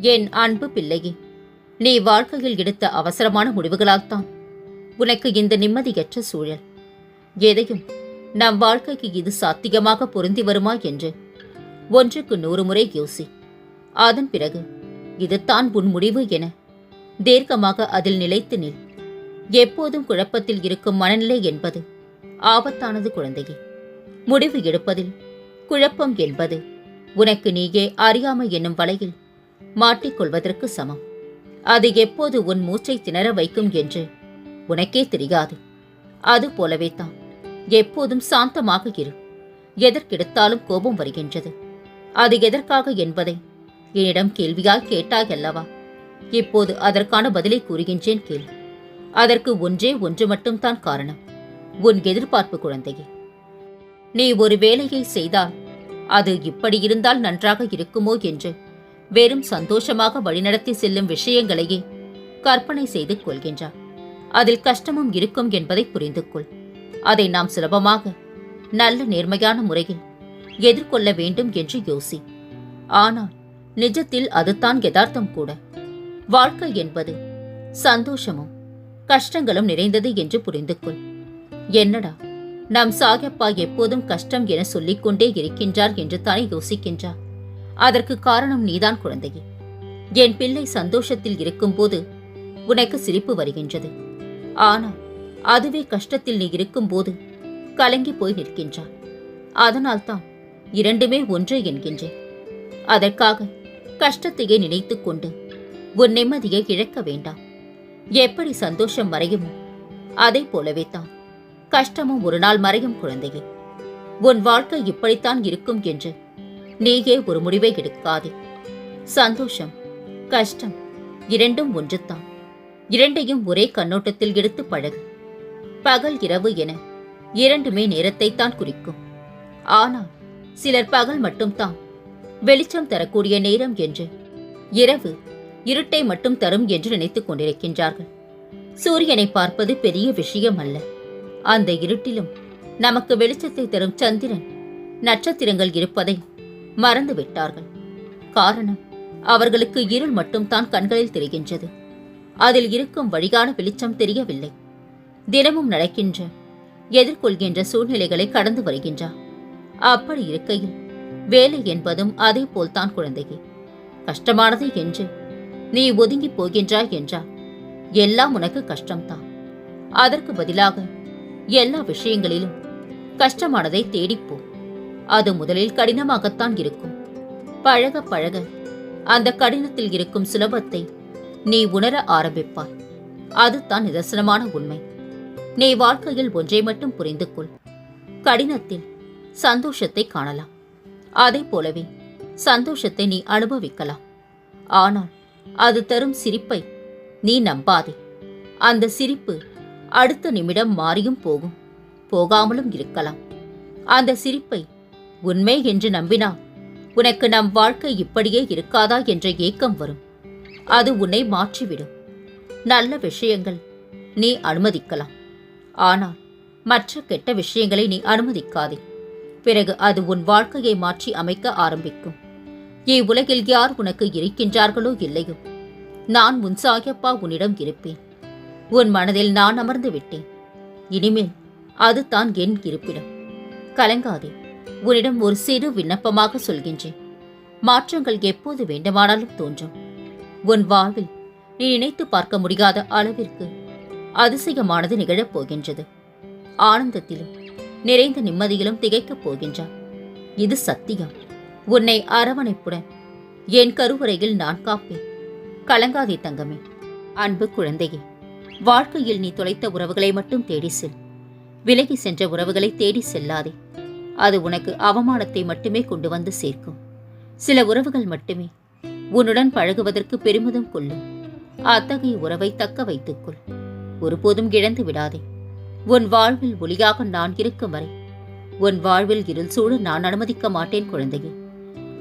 என் அன்பு பிள்ளையே நீ வாழ்க்கையில் எடுத்த அவசரமான முடிவுகளால்தான் உனக்கு இந்த நிம்மதியற்ற சூழல். எதையும் நம் வாழ்க்கைக்கு இது சாத்தியமாக பொருந்தி வருமா என்று ஒன்றுக்கு நூறு முறை யோசி. அதன் பிறகு இதுதான் உன் முடிவு என தீர்க்கமாக அதில் நிலைத்து நில். எப்போதும் குழப்பத்தில் இருக்கும் மனநிலை என்பது ஆபத்தானது குழந்தையே. முடிவு எடுப்பதில் குழப்பம் என்பது உனக்கு நீயே அறியாமை என்னும் வலையில் மாட்டிக்கொள்வதற்கு சமம். அது எப்போது உன் மூச்சை திணற வைக்கும் என்று உனக்கே தெரியாது. அது போலவே தான். எப்போதும் சாந்தமாக இரு. எதற்கெடுத்தாலும் கோபம் வருகின்றது. அது எதற்காக என்பதை என்னிடம் கேள்வியாய் கேட்டாய் அல்லவா? இப்போது அதற்கான பதிலை கூறுகின்றேன் கேள். அதற்கு ஒன்றே ஒன்று மட்டும்தான் காரணம். உன் எதிர்பார்ப்பு குழந்தையே. நீ ஒரு வேலையை செய்தால் அது இப்படி இருந்தால் நன்றாக இருக்குமோ என்று வெறும் சந்தோஷமாக வழிநடத்தி செல்லும் விஷயங்களையே கற்பனை செய்து கொள்கின்றார். அதில் கஷ்டமும் இருக்கும் என்பதை புரிந்து கொள். அதை நாம் சுலபமாக நல்ல நேர்மையான முறையில் எதிர்கொள்ள வேண்டும் என்று யோசி. ஆனால் நிஜத்தில் அதுதான் யதார்த்தம் கூட. வாழ்க்கை என்பது சந்தோஷமும் கஷ்டங்களும் நிறைந்தது என்று புரிந்து கொள். என்னடா நம் சாகப்பா எப்போதும் கஷ்டம் என சொல்லிக்கொண்டே இருக்கின்றார் என்று தானே யோசிக்கின்றார். அதற்கு காரணம் நீதான் குழந்தையே. என் பிள்ளை சந்தோஷத்தில் இருக்கும்போது உனக்கு சிரிப்பு வருகின்றது. ஆனால் அதுவே கஷ்டத்தில் நீ இருக்கும்போது கலங்கி போய் நிற்கின்றாய் அதனால்தான் இரண்டுமே ஒன்று என்கின்றேன். அதற்காக கஷ்டத்தையே நினைத்துக் கொண்டு உன் நிம்மதியை இழக்க வேண்டாம். எப்படி சந்தோஷம் மறையுமோ அதை போலவே தான் கஷ்டமும் ஒரு நாள் மறையும் குழந்தையே. உன் வாழ்க்கை இப்படித்தான் இருக்கும் என்று நீயே ஒரு முடிவை எடுக்காதே. சந்தோஷம் கஷ்டம் இரண்டும் ஒன்றுதான். இரண்டையும் ஒரே கண்ணோட்டத்தில் எடுத்து பழகு. பகல் இரவு என இரண்டுமே நேரத்தைத்தான் குறிக்கும். ஆனால் சிலர் பகல் மட்டும்தான் வெளிச்சம் தரக்கூடிய நேரம் என்று இரவு இருட்டை மட்டும் தரும் என்று நினைத்துக் கொண்டிருக்கின்றார்கள். சூரியனை பார்ப்பது பெரிய விஷயம் அல்ல. அந்த இருட்டிலும் நமக்கு வெளிச்சத்தை தரும் சந்திரன் நட்சத்திரங்கள் இருப்பதை மறந்து விட்டார்கள் காரணம் அவர்களுக்கு இருள் மட்டும்தான் கண்களில் தெரிகின்றது. அதில் இருக்கும் வழிகான வெளிச்சம் தெரியவில்லை. தினமும் நடக்கின்ற எதிர்கொள்கின்ற சூழ்நிலைகளை கடந்து வருகின்றார் அப்படி இருக்கையில் வேலை என்பதும் அதே போல்தான் குழந்தையே. கஷ்டமானது என்று நீ ஒதுங்கி போகின்றாய் என்றார் எல்லாம் உனக்கு கஷ்டம்தான். அதற்கு பதிலாக எல்லா விஷயங்களிலும் கஷ்டமானதை தேடிப்போ அது முதலில் கடினமாகத்தான் இருக்கும். பழக பழக. அந்த கடினத்தில் இருக்கும் சுலபத்தை நீ உணர ஆரம்பிப்பாய். அதுதான் நிதர்சனமான உண்மை. நீ வாழ்க்கையில் ஒன்றை மட்டும் புரிந்து கொள். கடினத்தில் சந்தோஷத்தை காணலாம். அதை போலவே சந்தோஷத்தை நீ அனுபவிக்கலாம். ஆனால் அது தரும் சிரிப்பை நீ நம்பாதே. அந்த சிரிப்பு அடுத்த நிமிடம் மாறியும் போகும். போகாமலும் இருக்கலாம். அந்த சிரிப்பை உண்மை என்று நம்பினால் உனக்கு நம் வாழ்க்கை இப்படியே இருக்காதா என்ற ஏக்கம் வரும். அது உன்னை மாற்றிவிடும். நல்ல விஷயங்கள் நீ அனுமதிக்கலாம். ஆனால் மற்ற கெட்ட விஷயங்களை நீ அனுமதிக்காதே. பிறகு அது உன் வாழ்க்கையை மாற்றி அமைக்க ஆரம்பிக்கும். இவ்வுலகில் யார் உனக்கு இருக்கின்றார்களோ இல்லையோ? நான் உன் சாயப்பா உன்னிடம் இருப்பேன். உன் மனதில் நான் அமர்ந்து விட்டேன். இனிமேல் அதுதான் என் இருப்பிடம். கலங்காதே. உன்னிடம் ஒரு சிறு விண்ணப்பமாக சொல்கின்றேன். மாற்றங்கள் எப்போது வேண்டுமானாலும் தோன்றும். உன் வாழ்வில் நீ நினைத்து பார்க்க முடியாத அளவிற்கு அதிசயமானது நிகழப் போகின்றது. ஆனந்தத்திலும் நிறைந்த நிம்மதியிலும் திகைக்கப் போகின்றார் இது சத்தியம். உன்னை அரவணைப்புடன் என் கருவறையில் நான் காப்பேன். கலங்காதே தங்கமே. அன்பு குழந்தையே வாழ்க்கையில் நீ தொலைத்த உறவுகளை மட்டும் தேடி செல். விலகி சென்ற உறவுகளை தேடி செல்லாதே. அது உனக்கு அவமானத்தை மட்டுமே கொண்டு வந்து சேர்க்கும். சில உறவுகள் மட்டுமே உன்னுடன் பழகுவதற்கு பெருமிதம் கொள்ளும். அத்தகைய உறவை தக்க வைத்துக்கொள் ஒருபோதும் இழந்து விடாதே. உன் வாழ்வில் ஒளியாக நான் இருக்கும் வரை உன் வாழ்வில் இருள் சூழ நான் அனுமதிக்க மாட்டேன் குழந்தையே.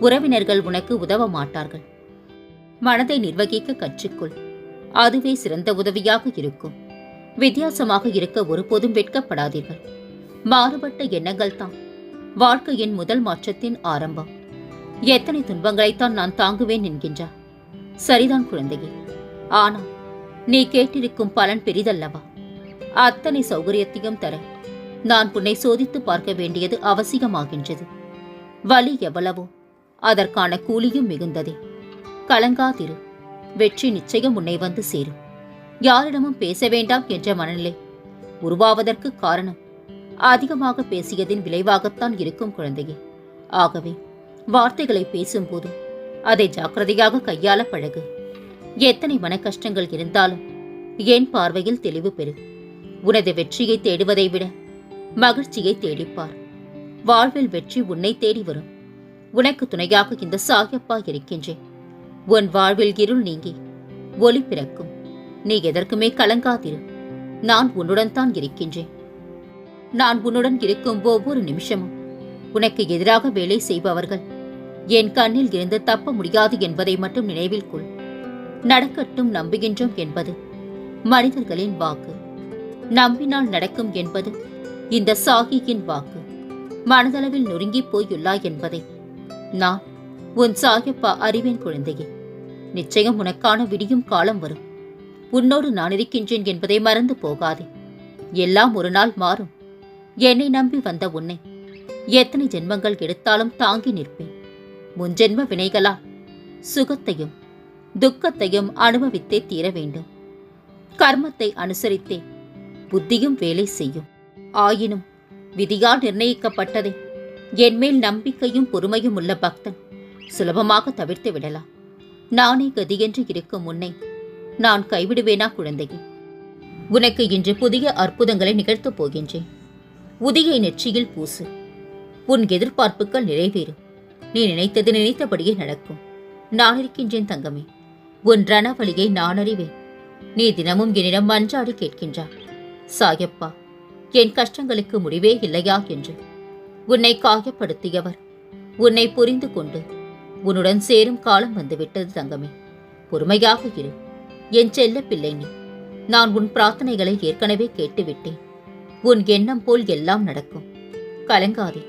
உறவினர்கள் உனக்கு உதவ மாட்டார்கள். மனதை நிர்வகிக்க கற்றுக்கொள். அதுவே சிறந்த உதவியாக இருக்கும். வித்தியாசமாக இருக்க ஒருபோதும் வெட்கப்படாதீர்கள். மாறுபட்ட எண்ணங்கள் தான் வாழ்க்கையின் முதல் மாற்றத்தின் ஆரம்பம். எத்தனை துன்பங்களைத்தான் நான் தாங்குவேன் என்கின்றார். சரிதான் குழந்தையே. ஆனால் நீ கேட்டிருக்கும் பலன் பெரிதல்லவா? அத்தனை சௌகரியத்தையும் தர நான் உன்னை சோதித்து பார்க்க வேண்டியது அவசியமாகின்றது. வலி எவ்வளவோ அதற்கான கூலியும் மிகுந்ததே. கலங்காதிரு. வெற்றி நிச்சயம் உன்னை வந்து சேரும். யாரிடமும் பேச வேண்டாம் என்ற மனநிலை உருவாவதற்கு காரணம் அதிகமாக பேசியதின் விளைவாகத்தான் இருக்கும் குழந்தையே. ஆகவே வார்த்தைகளை பேசும்போது அதை ஜாக்கிரதையாக கையாள பழகு. எத்தனை மன கஷ்டங்கள் இருந்தாலும் என் பார்வையில் தெளிவு பெறு. உனது வெற்றியை தேடுவதை விட மகிழ்ச்சியை தேடிப்பார். வாழ்வில் வெற்றி உன்னை தேடி வரும். உனக்கு துணையாக இந்த சாயப்பா இருக்கின்றேன். உன் வாழ்வில் இருள் நீங்கி ஒளி பிறக்கும். நீ எதற்குமே கலங்காதிரு. நான் உன்னுடன் தான் இருக்கின்றேன். நான் உன்னுடன் இருக்கும் ஒவ்வொரு நிமிஷமும். உனக்கு எதிராக வேலை செய்பவர்கள் என் கண்ணில் இருந்து தப்ப முடியாது என்பதை மட்டும் நினைவில் கொள். நடக்கட்டும் நம்புகின்றோம் என்பது மனிதர்களின் வாக்கு. நம்பினால் நடக்கும் என்பது இந்த சாகியின் வாக்கு. மனதளவில் நொறுங்கிப் போயுள்ளாய் என்பதை நான் உன் சாகிப்பா அறிவேன் குழந்தையே. நிச்சயம் உனக்கான விடியும் காலம் வரும். உன்னோடு நான் இருக்கின்றேன் என்பதை மறந்து போகாதே. எல்லாம் ஒரு நாள் மாறும். என்னை நம்பி வந்த உன்னை. எத்தனை ஜென்மங்கள் எடுத்தாலும் தாங்கி நிற்பேன். முன்ஜென்ம வினைகளால் சுகத்தையும் துக்கத்தையும் அனுபவித்தே தீர வேண்டும். கர்மத்தை அனுசரித்தே புத்தியும் வேலை செய்யும். ஆயினும் விதியால் நிர்ணயிக்கப்பட்டதை என்மேல் நம்பிக்கையும் பொறுமையும் உள்ள பக்தன் சுலபமாக தவிர்த்து விடலாம். நானே கதியென்று இருக்கும் முன்னை நான் கைவிடுவேனா குழந்தையே? உனக்கு இன்று புதிய அற்புதங்களை நிகழ்த்தப் போகின்றேன். உதியை நெற்றியில் பூசு. உன் எதிர்பார்ப்புகள் நிறைவேறும் நீ நினைத்தது நினைத்தபடியே நடக்கும். நான் இருக்கின்றேன் தங்கமே. உன் ரணவழியை நான் அறிவேன். நீ தினமும் என்னிடம் மன்றாடி கேட்கின்றாய். சாயப்பா என் கஷ்டங்களுக்கு முடிவே இல்லையா என்று. உன்னை காயப்படுத்தியவர் உன்னை புரிந்து கொண்டு உன்னுடன் சேரும் காலம் வந்துவிட்டது தங்கமே. பொறுமையாக இரு. என் செல்ல பிள்ளை நீ. நான் உன் பிரார்த்தனைகளை ஏற்கனவே கேட்டுவிட்டேன். உன் எண்ணம் போல் எல்லாம் நடக்கும். கலங்காதே.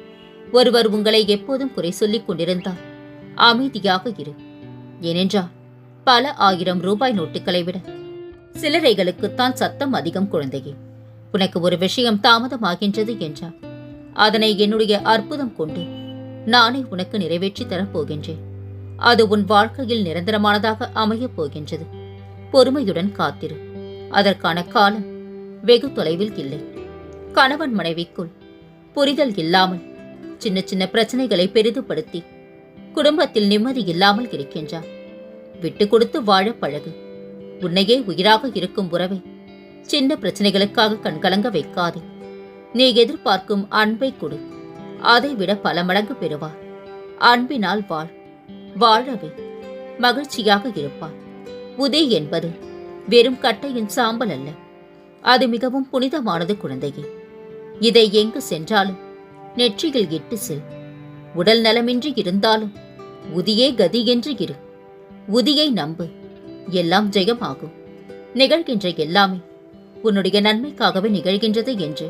ஒருவர் உங்களை எப்போதும் குறை சொல்லிக் கொண்டிருந்தால் அமைதியாக இரு. ஏனென்றால் பல ஆயிரம் ரூபாய் நோட்டுகளை விட சிலரைகளுக்குத்தான் சத்தம் அதிகம் குழந்தையே. உனக்கு ஒரு விஷயம் தாமதமாகின்றது என்றால் அதனை என்னுடைய அற்புதம் கொண்டு நானே உனக்கு நிறைவேற்றி தரப்போகின்றேன். அது உன் வாழ்க்கையில் நிரந்தரமானதாக அமையப் போகின்றது. பொறுமையுடன் காத்திரு. அதற்கான காலம் வெகு தொலைவில் இல்லை. கணவன் மனைவிக்குள் புரிதல் இல்லாமல் சின்ன சின்ன பிரச்சனைகளை பெரிதுபடுத்தி குடும்பத்தில் நிம்மதி இல்லாமல் இருக்கின்றார். விட்டு கொடுத்து வாழ பழகு. உன்னையே உயிராக இருக்கும் உறவை சின்ன பிரச்சனைகளுக்காக கண்கலங்க வைக்காதே. நீ எதிர்பார்க்கும் அன்பை கொடு. அதை விட பல மடங்கு பெறுவார். அன்பினால் வாழ். வாழவே. மகிழ்ச்சியாக இருப்பார். உதய் என்பது வெறும் கட்டையின் சாம்பல் அல்ல. அது மிகவும் புனிதமானது குழந்தையே. இதை எங்கு சென்றாலும்? நெற்றியில் இட்டு செல். உடல் நலமின்றி இருந்தாலும் உதியே கதி என்று இரு. உதியை நம்பு. எல்லாம் ஜெயமாகும். நிகழ்கின்ற எல்லாமே உன்னுடைய நன்மைக்காகவே நிகழ்கின்றது என்று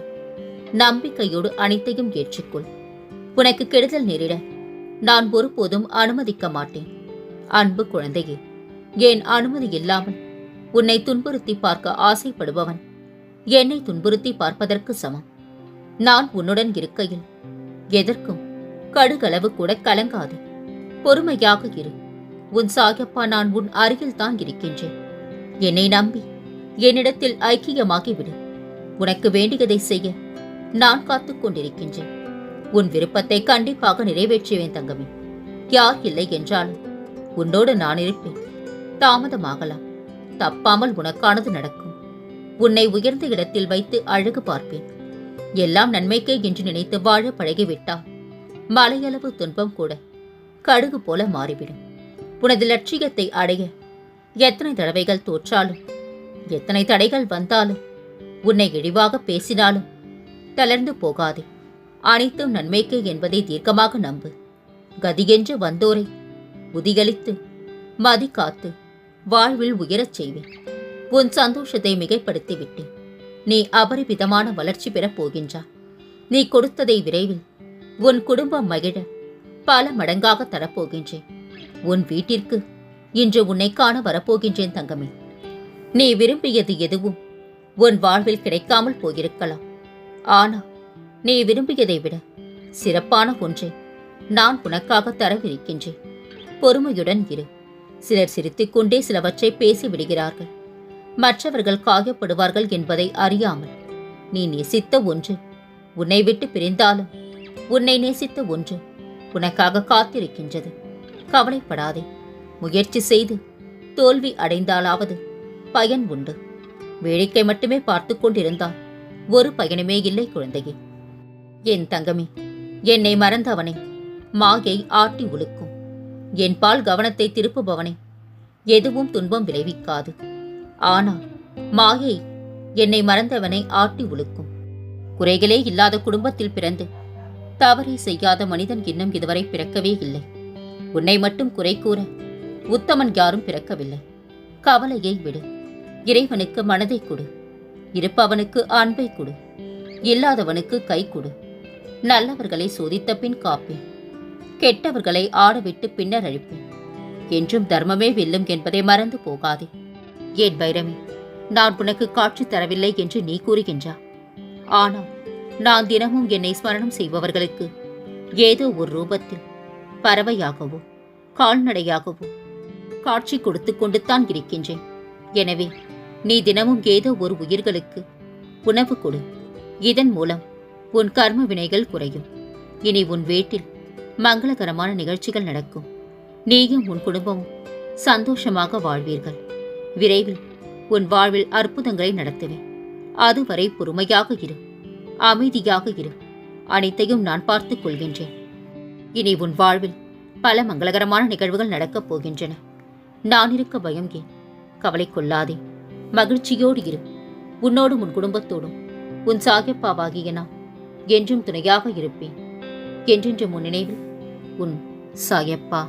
நம்பிக்கையோடு அனைத்தையும் ஏற்றுக்கொள். உனக்கு கெடுதல் நேரிட நான் ஒருபோதும் அனுமதிக்க மாட்டேன். அன்பு குழந்தையே ஏன் அனுமதி இல்லாமல் உன்னை துன்புறுத்தி பார்க்க ஆசைப்படுபவன்? என்னை துன்புறுத்தி பார்ப்பதற்கு சமம். நான் உன்னுடன் இருக்கையில். எதற்கும் கடுகளவு கூட கலங்காது. பொறுமையாக இரு. உன் சாயப்பா நான் உன் அருகில் தான் இருக்கின்றேன். என்னை நம்பி என்னிடத்தில் ஐக்கியமாகிவிடு உனக்கு வேண்டியதை செய்ய நான் காத்துக் கொண்டிருக்கின்றேன். உன் விருப்பத்தை கண்டிப்பாக நிறைவேற்றுவேன் தங்கமே. யார் இல்லை என்றாலும் உன்னோடு நான் இருப்பேன். தாமதமாகலாம். தப்பாமல் உனக்கானது நடக்கும். உன்னை உயர்ந்த இடத்தில் வைத்து அழகு பார்ப்பேன். எல்லாம் நன்மைக்கே என்று நினைத்து வாழ பழகிவிட்டால் மலையளவு துன்பம் கூட கடுகு போல மாறிவிடும். உனது லட்சியத்தை அடைய எத்தனை தடவைகள் தோற்றாலும் எத்தனை தடைகள் வந்தாலும் உன்னை இழிவாக பேசினாலும் தளர்ந்து போகாதே. அனைத்தும் நன்மைக்கே என்பதை தீர்க்கமாக நம்பு. கதியென்று வந்தோரை உதிகளித்து மதி காத்து வாழ்வில் உயரச் செய்வேன். உன் சந்தோஷத்தை மிகைப்படுத்தி விட்டேன் நீ அபரிவிதமான வளர்ச்சி பெறப் போகின்றாய் நீ கொடுத்ததை விரைவில் உன் குடும்பம் மகிழ பல மடங்காக தரப்போகின்றேன் உன் வீட்டிற்கு இன்று உன்னை காண வரப்போகின்றேன் தங்கமே. நீ விரும்பியது எதுவும் உன் வாழ்வில் கிடைக்காமல் போயிருக்கலாம். ஆனால் நீ விரும்பியதை விட சிறப்பான ஒன்றை நான் உனக்காக தரவிருக்கின்றேன். பொறுமையுடன் இரு. சிலர் சிரித்துக்கொண்டே சிலவற்றை பேசி விடுகிறார்கள். மற்றவர்கள் காயப்படுவார்கள் என்பதை அறியாமல் நீ நேசித்த ஒன்று உன்னை விட்டு பிரிந்தாலும் உன்னை நேசித்த ஒன்று உனக்காக காத்திருக்கின்றது. கவலைப்படாதே. முயற்சி செய்து தோல்வி அடைந்தாலாவது பயன் உண்டு. வேடிக்கை மட்டுமே பார்த்து கொண்டிருந்தால் ஒரு பயனுமே இல்லை குழந்தையே. என் தங்கமே என்னை மறந்தவனை. மாயை ஆட்டி உழுக்கும். என் பால் கவனத்தை திருப்புபவனை. எதுவும் துன்பம் விளைவிக்காது. ஆனால் மாயை என்னை மறந்தவனை ஆட்டி உழுக்கும். குறைகளே இல்லாத குடும்பத்தில் பிறந்து தவறை செய்யாத மனிதன் இன்னும் இதுவரை பிறக்கவே இல்லை. உன்னை மட்டும் குறை கூற உத்தமன் யாரும் பிறக்கவில்லை. கவலையை விடு. இறைவனுக்கு மனதை கொடு. இருப்பவனுக்கு அன்பை கொடு. இல்லாதவனுக்கு கை கொடு. நல்லவர்களை சோதித்த பின் காப்பேன். கெட்டவர்களை ஆடவிட்டு பின்னர் அழிப்பேன். என்றும் தர்மமே வெல்லும் என்பதை மறந்து போகாதே. ஏன் வைரமே நான் உனக்கு காட்சி தரவில்லை என்று நீ கூறுகின்றா? ஆனால் நான் தினமும் என்னை ஸ்மரணம் செய்பவர்களுக்கு ஏதோ ஒரு ரூபத்தில் பறவையாகவோ கால்நடையாகவோ காட்சி கொடுத்து கொண்டுத்தான் இருக்கின்றேன். எனவே நீ தினமும் ஏதோ ஒரு உயிர்களுக்கு உணவு கொடு. இதன் மூலம் உன் கர்ம வினைகள் குறையும். இனி உன் வீட்டில் மங்களகரமான நிகழ்ச்சிகள் நடக்கும். நீயும் உன் குடும்பமும் சந்தோஷமாக வாழ்வீர்கள். விரைவில் உன் வாழ்வில் அற்புதங்களை நடத்துவேன் அதுவரை பொறுமையாக இரு. அமைதியாக இரு. அனைத்தையும் நான் பார்த்துக் கொள்கின்றேன். இனி உன் வாழ்வில் பல மங்களகரமான நிகழ்வுகள் நடக்கப் போகின்றன. நான் இருக்க பயம் ஏன்? கவலை கொள்ளாதே. மகிழ்ச்சியோடு இரு. உன்னோடும் உன் குடும்பத்தோடும். உன் சாகியப்பாவாகிய நான் என்றும் துணையாக இருப்பேன். என்றென்று உன் நினைவில் உன் சாயப்பா